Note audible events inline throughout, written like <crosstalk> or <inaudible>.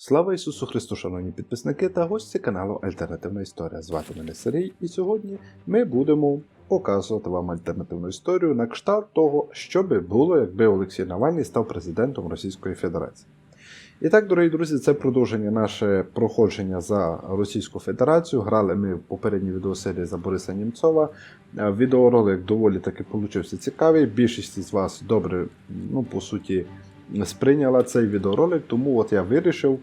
Слава Ісусу Христу, шановні підписники та гості каналу Альтернативна Історія. Звати мене Сергій, і сьогодні ми будемо показувати вам альтернативну історію на кшталт того, що би було, якби Олексій Навальний став президентом Російської Федерації. І так, дорогі друзі, це продовження наше проходження за Російську Федерацію. Грали ми в попередній відеосерії за Бориса Німцова. Е, Відеоролик доволі таки получився цікавий. Більшість з вас добре, ну, по суті, сприйняла цей відеоролик, тому от я вирішив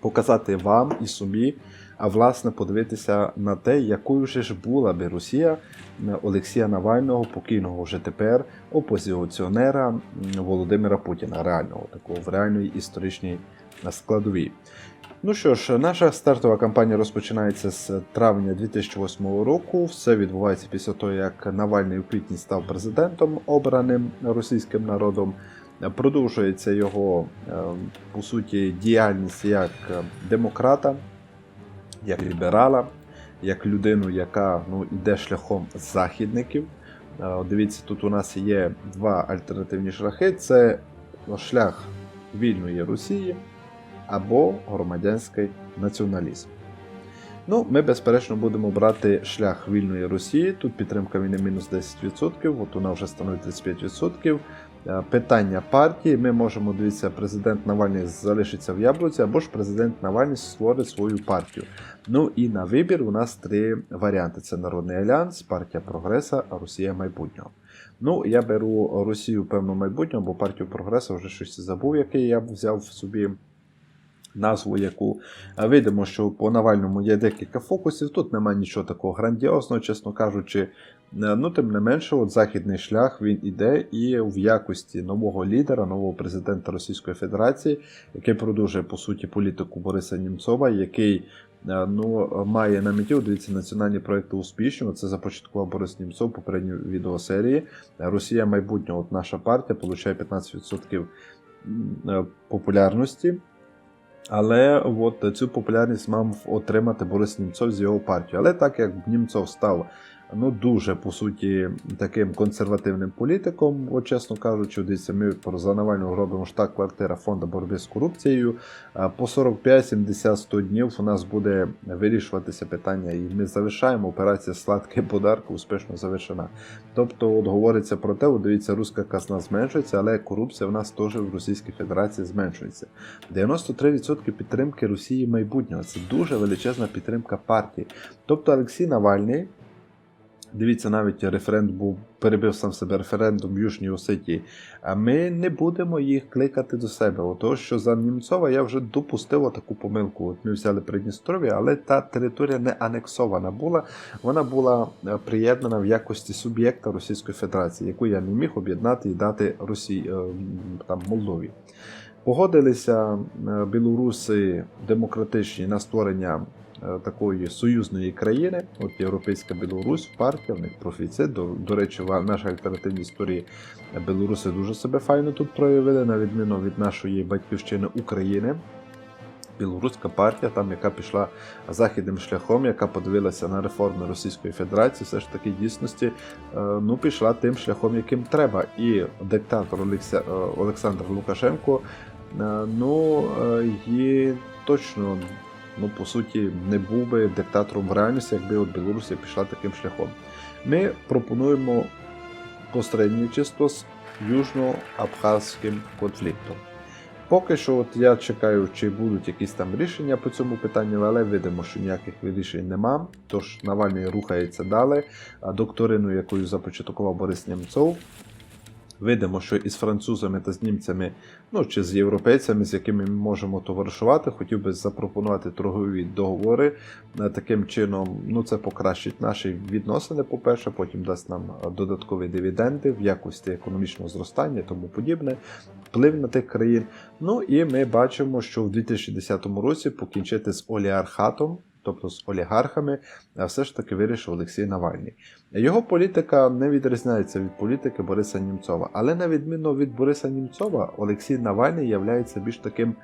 показати вам і собі, а власне подивитися на те, якою ж була би Росія Олексія Навального, покійного вже тепер опозиціонера Володимира Путіна, реального такого в реальної історичній складовій. Ну що ж, наша стартова кампанія розпочинається з травня 2008 року. Все відбувається після того, як Навальний у квітні став президентом, обраним російським народом. Продовжується його, е, по суті, діяльність як е, демократа, як ліберала, як людину, яка ну, йде шляхом західників. Е, Дивіться, тут у нас є два альтернативні шляхи: це шлях вільної Росії або громадянський націоналізм. Ну, ми, безперечно, будемо брати шлях вільної Росії. Тут підтримка війни мінус 10%, от вона вже становить 35%. Е, Питання партії. Ми можемо дивитися, президент Навальний залишиться в Яблуці, або ж президент Навальний створить свою партію. Ну і на вибір у нас три варіанти: це Народний Альянс, партія Прогреса, Росія майбутнього. Ну, я беру Росію певно майбутнього, бо партію Прогреса вже щось забув, який я взяв собі назву яку. Видимо, що по Навальному є декілька фокусів. Тут немає нічого такого грандіозного, чесно кажучи. Ну, тим не менше, от західний шлях він іде і в якості нового лідера, нового президента Російської Федерації, який продовжує по суті політику Бориса Німцова, який е, ну, має на меті, дивіться, національні проекти успішні. Це започаткував Борис Німцов в попередній відеосерії. Росія майбутнього, от наша партія, отримує 15% е, популярності. Але от цю популярність мав отримати Борис Німцов з його партією. Але так як Німцов став ну дуже по суті таким консервативним політиком, от, чесно кажучи, дивіться, ми за Навального робимо штаб-квартира фонду боротьби з корупцією. По 45, 70, 100 днів у нас буде вирішуватися питання, і ми завершаємо операція Сладкий подарок успішно завершена. Тобто, от говориться про те, от, дивіться, руська казна зменшується, але корупція в нас теж в Російській Федерації зменшується. 93% підтримки Росії майбутнього. Це дуже величезна підтримка партії. Тобто Олексій Навальний. Дивіться, навіть референдум був перебив сам себе референдум в Южній Осетії. А ми не будемо їх кликати до себе. Ото що за Німцова я вже допустив таку помилку. От ми взяли Придністров'я, але та територія не анексована була. Вона була е, приєднана в якості суб'єкта Російської Федерації, яку я не міг об'єднати і дати Росії е, там Молдові. Погодилися е, білоруси демократичні на створення такої союзної країни, от Європейська Білорусь, партія, в них профіцит. До, до речі, нашій альтернативній історії білоруси дуже себе файно тут проявили, на відміну від нашої батьківщини України. Білоруська партія, там, яка пішла західним шляхом, яка подивилася на реформи Російської Федерації, все ж таки дійсності е, ну, пішла тим шляхом, яким треба. І диктатор е, Олександр Лукашенко е, ну, е, є точно, ну, по суті, не був би диктатором в реальності, якби от Білорусі пішла таким шляхом. Ми пропонуємо посередничество з южно-абхазьким конфліктом. Поки що от я чекаю, чи будуть якісь там рішення по цьому питанню, але видимо, що ніяких рішень нема. Тож Навальний рухається далі. А Докторину, якою започаткував Борис Німцов. Видимо, що із французами та з німцями, ну чи з європейцями, з якими ми можемо товаришувати, хотів би запропонувати торгові договори. Е, Таким чином, ну це покращить наші відносини, по-перше, потім дасть нам додаткові дивіденди в якості економічного зростання тому подібне, вплив на тих країн. Ну і ми бачимо, що в 2010 році покінчити з оліархатом. Тобто з олігархами, все ж таки вирішив Олексій Навальний. Його політика не відрізняється від політики Бориса Німцова, але на відміну від Бориса Німцова, Олексій Навальний являється більш таким,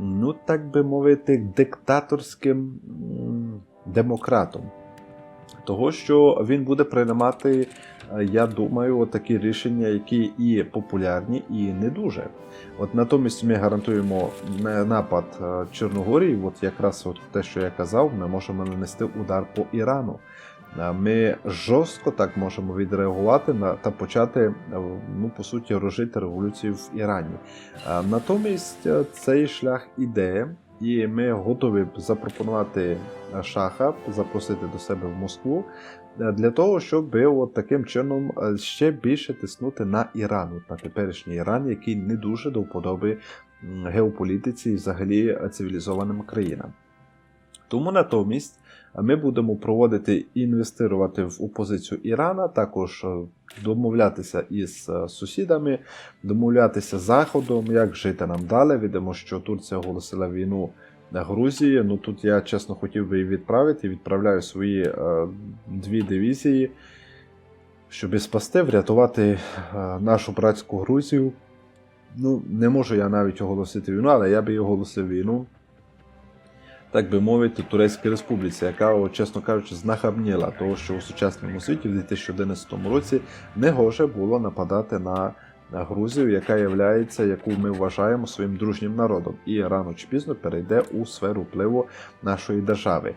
ну так би мовити, диктаторським демократом. Того, що він буде приймати я думаю, такі рішення, які і популярні, і не дуже. От натомість ми гарантуємо напад е, Чорногорії, от якраз от те, що я казав, ми можемо нанести удар по Ірану. Е, Ми жорстко так можемо відреагувати на та почати, е, ну по суті, рожити революцію в Ірані. Е, Натомість е, цей шлях іде, і ми готові запропонувати е, шаха, запросити до себе в Москву е, для того, щоб от таким чином е, ще більше тиснути на Іран, от на теперішній Іран, який не дуже до вподоби геополітиці і взагалі е, цивілізованим країнам. Тому натомість е, ми будемо проводити і інвестувати в опозицію Ірана, також е, домовлятися із е, сусідами, домовлятися з Заходом, як жити нам далі. Відомо, що Турція оголосила війну Грузії. Ну тут я чесно хотів би її відправити. Відправляю свої е, дві дивізії, щоб спасти, врятувати е, нашу братську Грузію. Ну, не можу я навіть оголосити війну, але я би і оголосив війну так би мовити, Турецькій Республіці, яка, чесно кажучи, знахабніла того, що у сучасному світі в 2011 році не гоже було нападати на на Грузію, яка є, яку ми вважаємо своїм дружнім народом, і рано чи пізно перейде у сферу впливу нашої держави.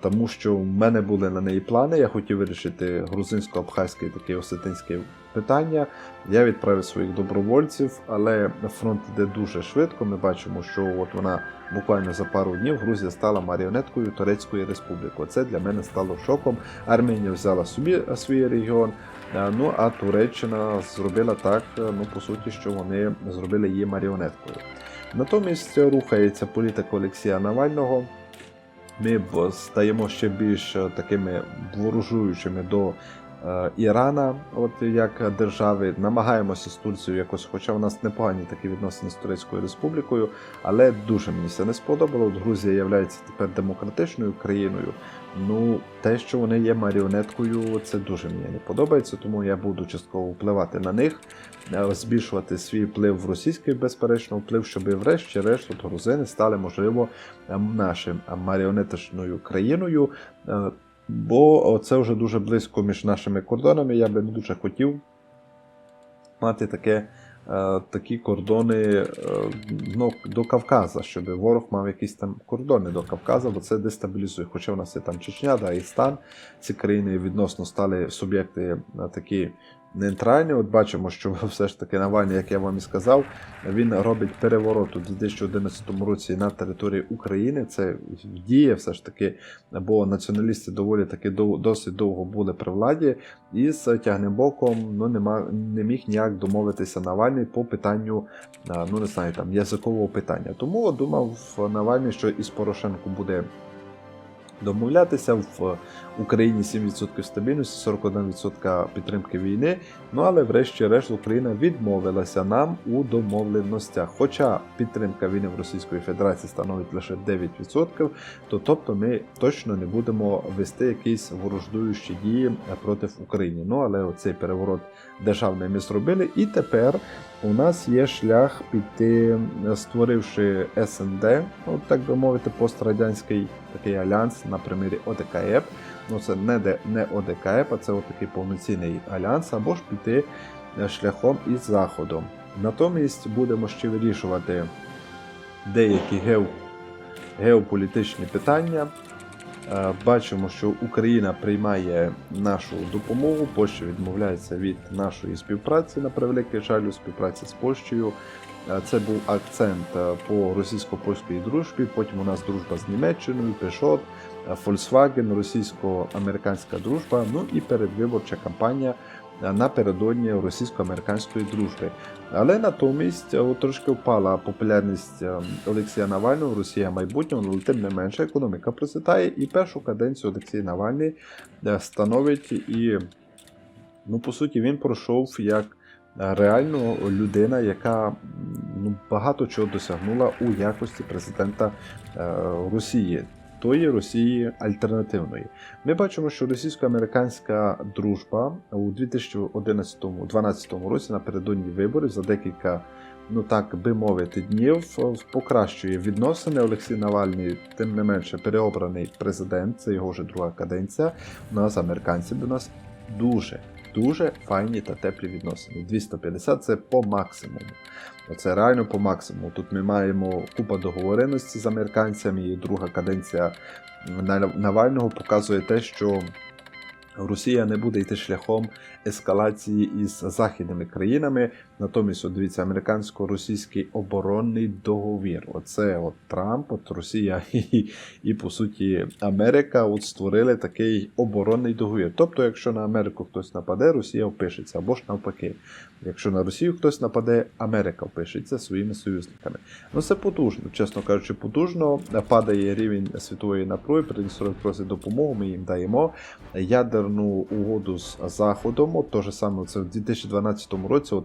Тому що в мене були на неї плани. Я хотів вирішити грузинсько-абхазьке таке осетинське питання. Я відправив своїх добровольців, але фронт йде дуже швидко. Ми бачимо, що от вона буквально за пару днів Грузія стала маріонеткою Турецької республіки. Це для мене стало шоком. Арменія взяла собі свій регіон. Е, Ну а Туреччина зробила так, е, ну по суті, що вони зробили її маріонеткою. Натомість рухається політика Олексія Навального. Ми стаємо ще більш е, такими ворожуючими до Ірана, от як держави, намагаємося з Турцією якось, хоча у нас непогані такі відносини з Турецькою Республікою, але дуже мені це не сподобало. Грузія є тепер демократичною країною. Ну, те, що вони є маріонеткою, це дуже мені не подобається, тому я буду частково впливати на них, е, збільшувати свій вплив в російський, безперечно, вплив, щоб врешті-решт грузини стали, можливо, нашим маріонетичною країною. Бо це вже дуже близько між нашими кордонами. Я би дуже хотів мати таке, е, такі кордони е, ну, до Кавказа, щоб ворог мав якісь там кордони до Кавказа, бо це дестабілізує. Хоча в нас є там Чечня, Дагестан, ці країни відносно стали суб'єкти е, такі нейтральні. От бачимо, що <laughs> все ж таки Навальний, як я вам і сказав, він робить переворот у 2011 році на території України. Це діє все ж таки, бо націоналісти доволі таки досить довго були при владі, і з тягнебоком ну, нема, не міг ніяк домовитися Навальний по питанню, ну не знаю, там язикового питання. Тому думав Навальний, що із Порошенко буде. Домовлятися в Україні 7% стабільності, 41% підтримки війни. Ну але врешті-решт Україна відмовилася нам у домовленостях. Хоча підтримка війни в Російської Федерації становить лише 9%, то тобто ми точно не будемо вести якісь ворождуючі дії проти України. Ну але оцей переворот державний ми зробили, і тепер у нас є шлях піти, створивши СНД, ну так би мовити, пострадянський такий альянс на ОДКЕП. Ну це не, не ОДКЕП, а це от такий повноцінний альянс, або ж піти е, шляхом із Заходом. Натомість будемо ще вирішувати деякі гео, геополітичні питання. Е, Бачимо, що Україна приймає нашу допомогу, Польща відмовляється від нашої співпраці на превеликий жаль у співпраці з Польщею. Е, Це був акцент е, по російсько-польській дружбі. Потім у нас дружба з Німеччиною, е, Volkswagen, російсько-американська дружба. Ну і передвиборча кампанія напередодні російсько-американської дружби. Але натомість е, трошки впала популярність е, Олексія Навального, Росія майбутнього, але тим не менше економіка процвітає, і першу каденцію Олексій Навальний е, становить і, ну, по суті, він пройшов як е, реально людина, яка ну, багато чого досягнула у якості президента е, Росії. Тої Росії альтернативної. Ми бачимо, що російсько-американська дружба у 2011-2012 році напередодні виборів за декілька, ну так би мовити, днів е, покращує відносини. Олексій Навальний, тим не менше, переобраний президент, це його вже друга каденція. У нас американці до нас дуже. Дуже файні та теплі відносини. 250 це по максимуму. Це реально по максимуму. Тут ми маємо купа договореності з американцями, і друга каденція Навального показує те, що Росія не буде йти шляхом ескалації із західними країнами. Натомість, от дивіться, американсько-російський оборонний договір. Оце от Трамп, от Росія <laughs> і, і по суті Америка от створили такий оборонний договір. Тобто, якщо на Америку хтось нападе, Росія впишеться, або ж навпаки. Якщо на Росію хтось нападе, Америка впишеться своїми союзниками. Ну це потужно, чесно кажучи, потужно. Падає рівень світової напруги, Придністров'я просить допомогу, ми їм даємо ядерну угоду з Заходом. От то же саме це в 2012 році. От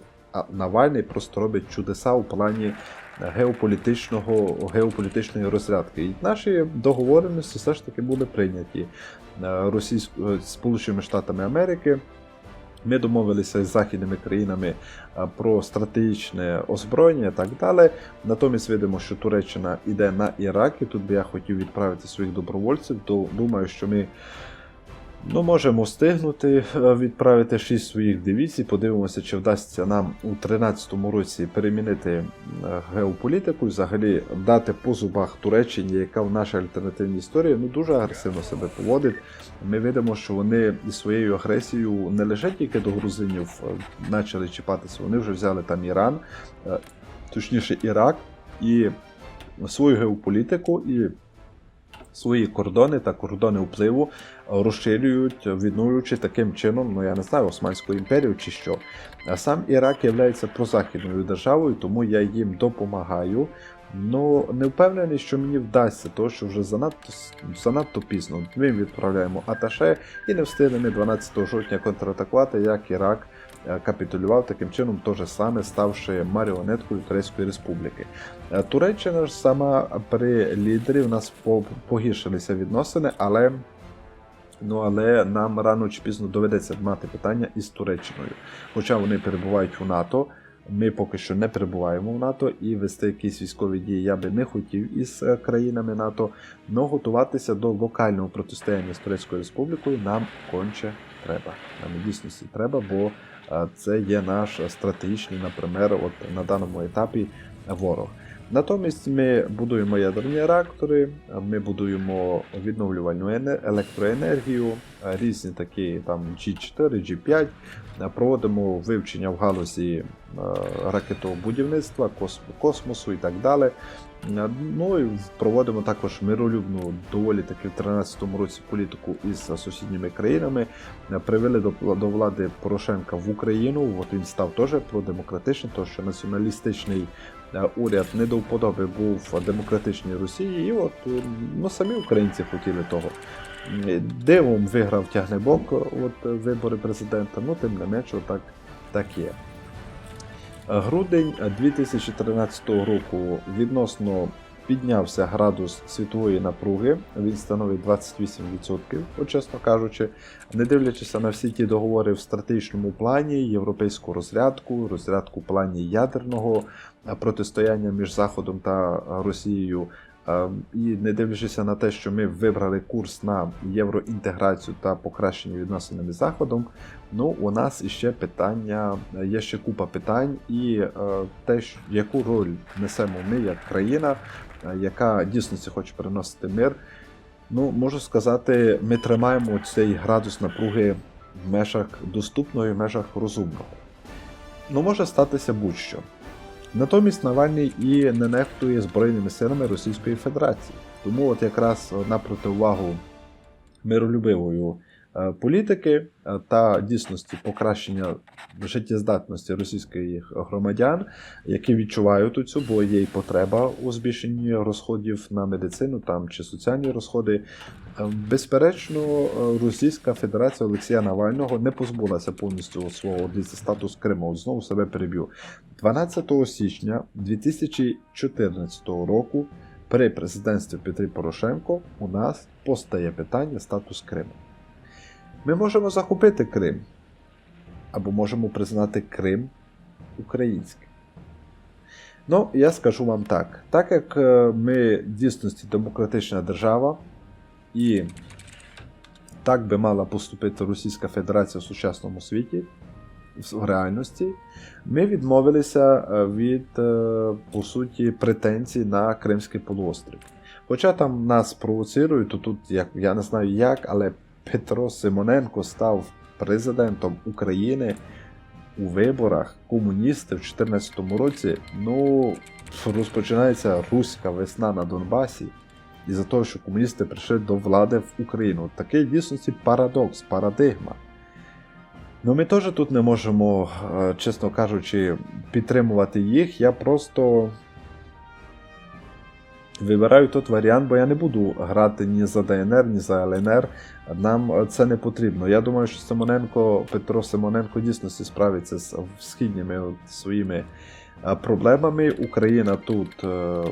Навальний просто робить чудеса у плані геополітичного, геополітичної розрядки. І наші договореності все ж таки були прийняті е, Сполученими Штатами Америки. Ми домовилися з західними країнами про стратегічне озброєння і так далі. Натомість видимо, що Туреччина йде на Ірак, і тут би я хотів відправити своїх добровольців. То думаю, що ми ну, можемо встигнути е, відправити 6 своїх дивізій. Подивимося, чи вдасться нам у 2013 році перемінити е, геополітику і взагалі дати по зубах Туреччині, яка в нашій альтернативній історії ну, дуже агресивно себе поводить. Ми видимо, що вони із своєю агресією не лише тільки до грузинів е, почали чіпатися, вони вже взяли там Іран, точніше Ірак, і свою геополітику і свої кордони та кордони впливу е, розширюють, відновлюючи таким чином, ну я не знаю, Османську імперію чи що. А сам Ірак є прозахідною державою, тому я їм допомагаю. Ну, не впевнений, що мені вдасться, тому що вже занадто занадто пізно. Ми відправляємо Аташе і не встигнемо 12 жовтня контратакувати, як Ірак капітулював таким чином, то же саме ставши маріонеткою Турецької республіки. Е, Туреччина ж сама при лідері в нас погіршилися відносини, але. Ну, але нам рано чи пізно доведеться мати питання із Туреччиною. Хоча вони перебувають у НАТО, ми поки що не перебуваємо в НАТО і вести якісь військові дії я би не хотів із е, країнами НАТО, але готуватися до локального протистояння з Турецькою Республікою нам конче треба. Нам дійсності треба, бо е, це є наш стратегічний, наприклад, от на даному етапі ворог. Натомість ми будуємо ядерні реактори, ми будуємо відновлювальну електроенергію, е, різні такі там G4, G5, е, проводимо вивчення в галузі е, ракетобудівництва, космосу і так далі. Е, Ну і проводимо також миролюбну, доволі таки в 2013 році політику із сусідніми країнами. Е, Привели до, до влади Порошенка в Україну. От він став теж продемократичним, тому що націоналістичний е, уряд не до вподоби був демократичній Росії, і от е, ну, самі українці хотіли того. Е, Дивом виграв тягнебок от, е, вибори президента, ну тим не менше, так, так є. Грудень 2013 року відносно піднявся градус світової напруги, він становить 28%, от чесно кажучи, не дивлячись на всі ті договори в стратегічному плані, європейську розрядку, розрядку плані ядерного е, протистояння між Заходом та Росією. Е, І не дивлячись на те, що ми вибрали курс на євроінтеграцію та покращення відносинами з Заходом, ну у нас іще питання, є ще купа питань, і е, те, яку роль несемо ми як країна, яка дійсності хоче переносити мир. Ну, можу сказати, ми тримаємо цей градус напруги в межах доступного і в межах розумного. Ну, може статися будь-що. Натомість Навальний і не нехтує Збройними силами Російської Федерації. Тому от якраз на противагу миролюбивою е, політики е, та дійсності покращення життєздатності російських громадян, які відчувають цю, бо є й потреба у збільшенні розходів на медицину там чи соціальні розходи. Е, Безперечно, е, Російська Федерація Олексія Навального не позбулася повністю свого статус Криму. Знову себе переб'ю. 12 січня 2014 року при президентстві Петрі Порошенко у нас постає питання статус Криму. Ми можемо захопити Крим, або можемо признати Крим українським. Ну, я скажу вам так: так як е, ми в дійсності демократична держава, і так би мала поступити Російська Федерація в сучасному світі, в реальності, ми відмовилися е, від, е, по суті, претензій на Кримський полуострів. Хоча там нас провоцирують, то тут як, я не знаю як, але Петро Симоненко став президентом України у виборах комуністи в 2014 році. Ну, розпочинається руська весна на Донбасі. І за того, що комуністи прийшли до влади в Україну. Такий дійсності парадокс, парадигма. Ну, ми теж тут не можемо, е, чесно кажучи, підтримувати їх. Я просто вибираю тут варіант, бо я не буду грати ні за ДНР, ні за ЛНР. Нам це не потрібно. Я думаю, що Симоненко, Петро Симоненко дійсно справиться з східніми от своїми е, проблемами. Україна тут е,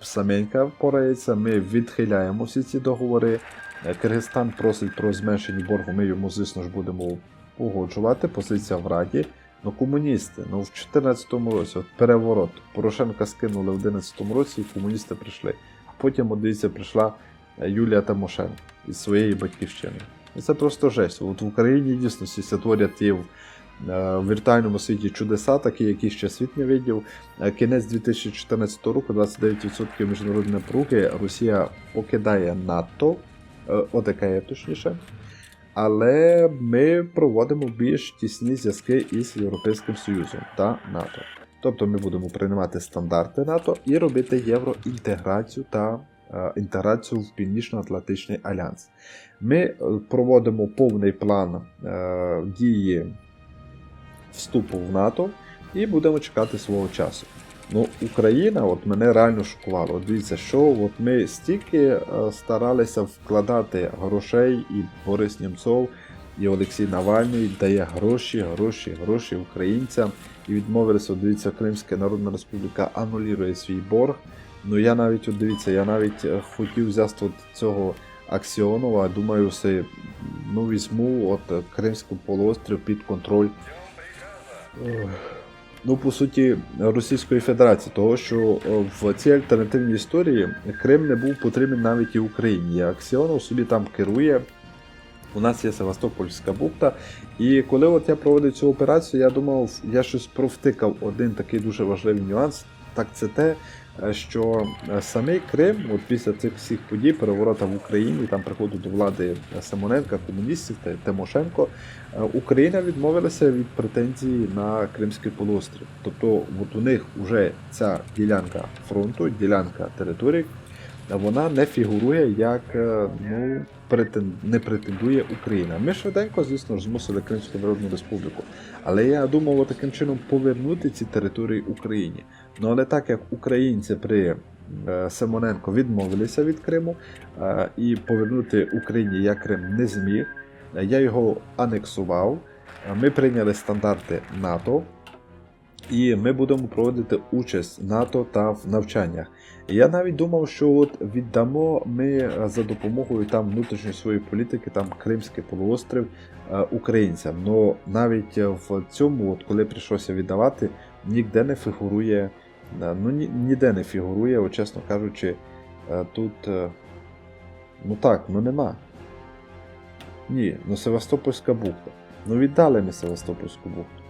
саменька впорається. Ми відхиляємо всі ці договори. Е, Киргизстан просить про зменшення боргу. Ми йому, звісно ж, будемо погоджувати. Позиція в Раді. Ну, комуністи, ну в 2014 році, от переворот. Порошенка скинули в 2011 році, і комуністи прийшли. А потім, от дивіться, прийшла е, Юлія Тимошенко із своєї батьківщини. І це просто жесть. От в Україні дійсно всі творять в е, в віртуальному світі чудеса, такі, які ще світ не видів. Е, Кінець 2014 року, 29% міжнародної напруги, Росія покидає НАТО, ОДКЄ точніше. Але ми проводимо більш тісні зв'язки із Європейським Союзом та НАТО. Тобто ми будемо приймати стандарти НАТО і робити євроінтеграцію та е, інтеграцію в Північно-Атлантичний альянс. Ми е, проводимо повний план е, дії вступу в НАТО і будемо чекати свого часу. Ну, Україна, от мене реально шокувало. От Дивіться, що от ми стільки е, старалися вкладати грошей, і Борис Німцов, і Олексій Навальний дає гроші, гроші, гроші українцям. І відмовилися, от дивіться, Кримська Народна Республіка анулює свій борг. Ну я навіть от дивіться, я навіть е, хотів взяти от цього Аксіонова, думаю, все, ну візьму от Кримський полуострів під контроль. Ну, по суті, Російської Федерації, того що е, в цій альтернативній історії Крим не був потрібен навіть і Україні. Аксіонов собі там керує. У нас є Севастопольська бухта. І коли от я проводив цю операцію, я думав, я щось провтикав один такий дуже важливий нюанс. Так це те, що е, самий Крим, от після цих всіх подій, переворота в Україні, там приходу до влади Симоненка, комуністів та Тимошенко, е, Україна відмовилася від претензій на Кримський полуострів. Тобто, от у них вже ця ділянка фронту, ділянка території, вона не фігурує як ну, претен... не претендує Україна. Ми швиденько, звісно ж, змусили Кримську Народну Республіку. Але я думав таким чином повернути ці території Україні. Ну але так як українці при е, Симоненко відмовилися від Криму е, і повернути Україні я Крим не зміг, я його анексував. Ми прийняли стандарти НАТО. І ми будемо проводити участь НАТО та в навчаннях. Я навіть думав, що от віддамо ми за допомогою там внутрішньої своєї політики, там Кримський полуострів українцям. Но навіть в цьому, от коли прийшлося віддавати, ніде не фігурує ну ні, ніде не фігурує, от, чесно кажучи, е, тут. е, Ну так, ну нема. Ні, ну Севастопольська бухта. Ну віддали ми Севастопольську бухту.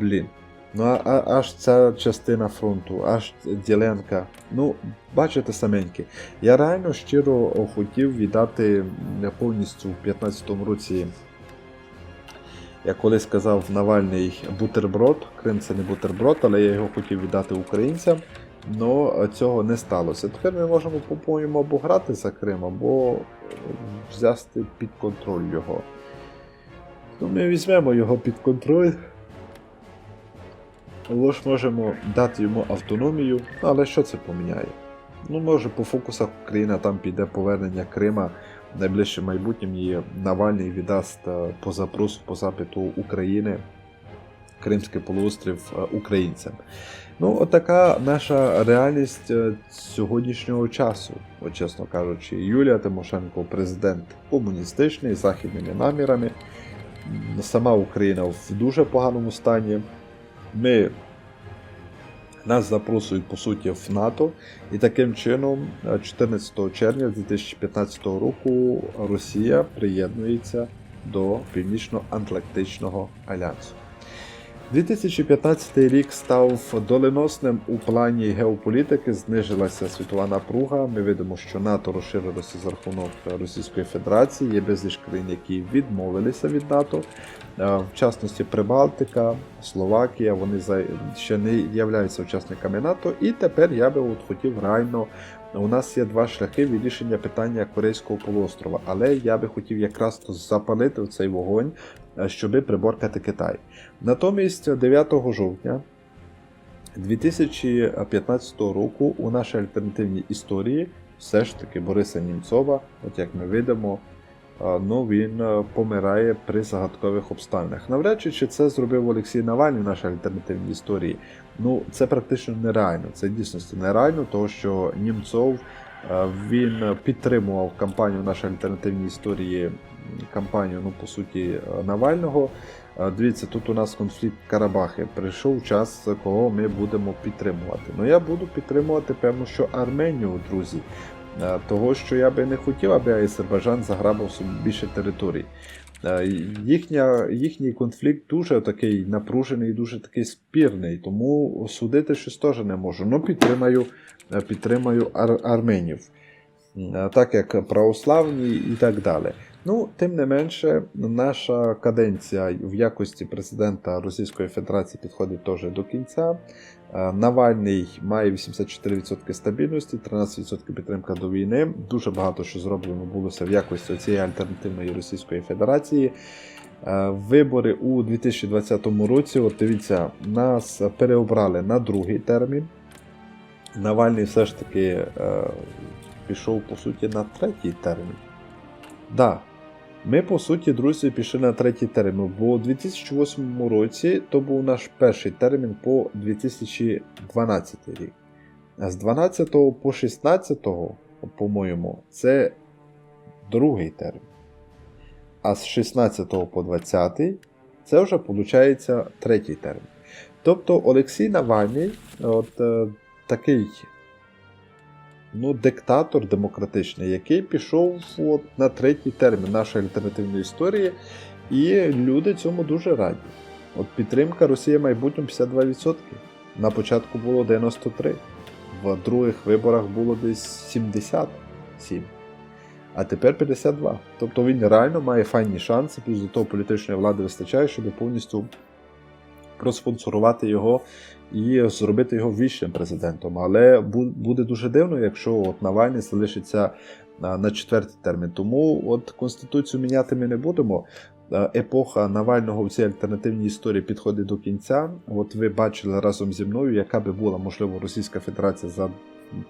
Блін. Ну а, а аж ця частина фронту, аж ділянка. Ну, бачите саменьки. Я реально щиро хотів віддати повністю в 15-му році як колись сказав Навальний бутерброд, Крим це не бутерброд, але я його хотів віддати українцям. але цього не сталося. Тепер ми можемо по-моєму або грати за Крим, або взяти під контроль його. Ну, Ми візьмемо його під контроль. Або ж можемо дати йому автономію, але що це поміняє? Ну, може, по фокусах Україна там піде повернення Крима найближчим майбутнім її Навальний віддасть е, по запросу, по запиту України Кримський полуострів е, українцям. Ну, отака наша реальність е, сьогоднішнього часу, от, чесно кажучи, Юлія Тимошенко, президент комуністичний, з західними намірами. Сама Україна в дуже поганому стані. Ми Нас запросують по суті в НАТО, і таким чином, е, 14 червня 2015 року Росія приєднується до Північно-Атлантичного альянсу. 2015 рік став доленосним у плані геополітики, знижилася світова напруга. Ми видимо, що НАТО розширилося за рахунок Російської Федерації. Є безліч країн, які відмовилися від НАТО. Е, В частності Прибалтика, Словакія, вони ще не являються учасниками НАТО. І тепер я би от хотів реально. У нас є два шляхи вирішення питання Корейського полуострова, але я би хотів якраз запалити цей вогонь, е, щоби приборкати Китай. Натомість 9 жовтня 2015 року у нашій альтернативній історії все ж таки Бориса Німцова, от як ми видимо, ну він е, помирає при загадкових обставинах. Навряд чи це зробив Олексій Навальний в нашій альтернативній історії. Ну це практично нереально. Це дійсності нереально, тому що Німцов е, він підтримував кампанію в нашій альтернативній історії, кампанію, ну по суті, Навального. Е, Дивіться, тут у нас конфлікт Карабахи. Прийшов час, кого ми будемо підтримувати. Ну я буду підтримувати, певно, що Арменію, друзі. Е, Того, що я би не хотів, аби Азербайджан заграбив собі більше територій. Е, Їхня, їхній конфлікт дуже такий напружений, і дуже такий спірний, тому судити щось теж не можу. Ну, підтримаю, е, підтримаю ар- арменів, так як православні і так далі. Ну, тим не менше, наша каденція в якості президента Російської Федерації підходить теж до кінця. Е, Навальний має 84% стабільності, 13% підтримка до війни. Дуже багато що зроблено булося в якості цієї альтернативної Російської Федерації. Е, Вибори у 2020 році, от дивіться, нас переобрали на другий термін. Навальний все ж таки е, пішов, по суті, на третій термін. Да, ми, по суті, друзі, пішли на третій термін, бо у 2008 році то був наш перший термін по 2012 рік. А з 12 по 16, по-моєму, це другий термін. А з 16 по 20 це вже виходить третій термін. Тобто Олексій Навальний, от е, такий ну, диктатор демократичний, який пішов от, на третій термін нашої альтернативної історії, і люди цьому дуже раді. От підтримка Росії майбутньому 52%. На початку було 93%, в других виборах було десь 77%. А тепер 52. Тобто він реально має файні шанси, плюс до того політичної влади вистачає, щоб повністю проспонсорувати його і зробити його вічним президентом. Але буде дуже дивно, якщо от Навальний залишиться на четвертий термін. Тому от конституцію міняти ми не будемо. Епоха Навального в цій альтернативній історії підходить до кінця. От ви бачили разом зі мною, яка би була можливо Російська Федерація за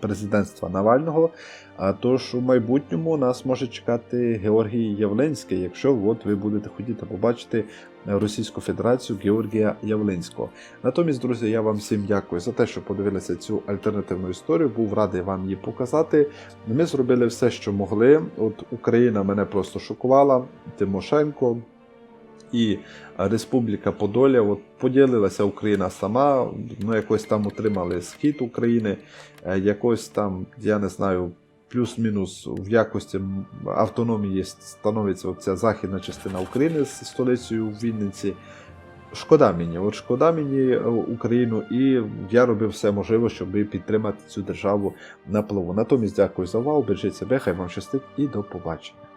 президентства Навального. А тож у майбутньому нас може чекати Георгій Явленський, якщо от ви будете хотіти побачити Російську Федерацію Георгія Явленського. Натомість, друзі, я вам всім дякую за те, що подивилися цю альтернативну історію. Був радий вам її показати. Ми зробили все, що могли. От Україна мене просто шокувала. Тимошенко. І Республіка Подоля, от поділилася Україна сама, ну якось там отримали схід України, е, якось там, я не знаю, плюс-мінус в якості автономії становиться ця західна частина України з столицею в Вінниці. Шкода мені, от шкода мені е, Україну, і я робив все можливе, щоб підтримати цю державу на плаву. Натомість дякую за увагу, бережіть себе, хай вам щастить і до побачення.